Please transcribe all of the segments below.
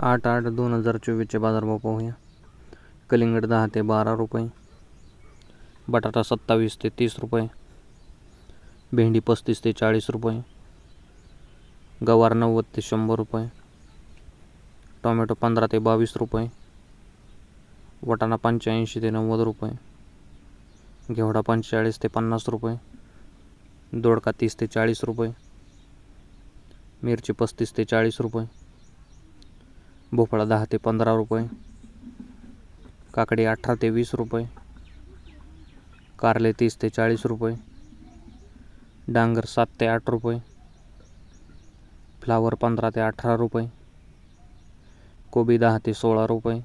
आठ आठ दोन हजार चोवीसचे बाजारभाव पाहूया. कलिंगड दहा ते बारा रुपये. बटाटा सत्तावीस ते तीस रुपये. भेंडी पस्तीस ते चाळीस रुपये. गवार नव्वद ते शंभर रुपये. टोमॅटो पंधरा ते बावीस रुपये. वाटाणा पंच्याऐंशी ते नव्वद रुपये. घेवडा पंचेचाळीस ते पन्नास रुपये. दोडका तीस ते चाळीस रुपये. मिरची पस्तीस ते चाळीस रुपये. भोपळा दहा ते पंधरा रुपये. काकडी अठरा ते वीस रुपये. कारले तीस ते चाळीस रुपये. डांगर सात ते आठ रुपये. फ्लावर पंधरा ते अठरा रुपये. कोबी दहा ते सोळा रुपये.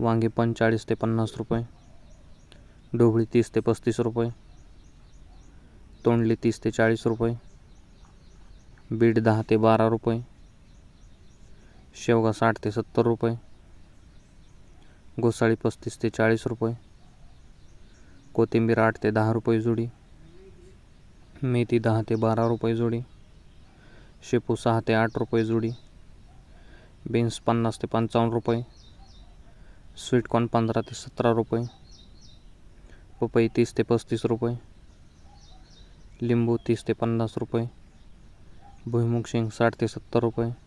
वांगे पंचेचाळीस ते पन्नास रुपये. ढोबळी तीस ते पस्तीस रुपये. तोंडली तीस ते चाळीस रुपये. बीट दहा ते बारा रुपये. शेवगा साठ ते सत्तर रुपये. घोसाळी पस्तीस ते चाळीस रुपये. कोथिंबीर आठ ते दहा रुपये जोडी. मेथी दहा ते बारा रुपये जोडी. शेपू सहा ते आठ रुपये जोडी. बीन्स पन्नास ते पंचावन्न रुपये. स्वीटकॉर्न पंधरा ते सतरा रुपये. पपई तीस ते पस्तीस रुपये. लिंबू तीस ते पन्नास रुपये. भुईमुग शेंग साठ ते सत्तर रुपये.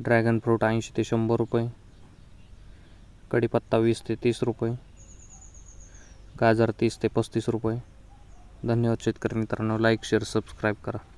ड्रॅगन फ्रूट ऐंशी ते शंभर रुपये. कढीपत्ता वीस ते तीस रुपये. गाजर तीस ते पस्तीस रुपये. धन्यवाद शेतकरी मित्रांनो. लाईक शेअर सबस्क्राईब करा.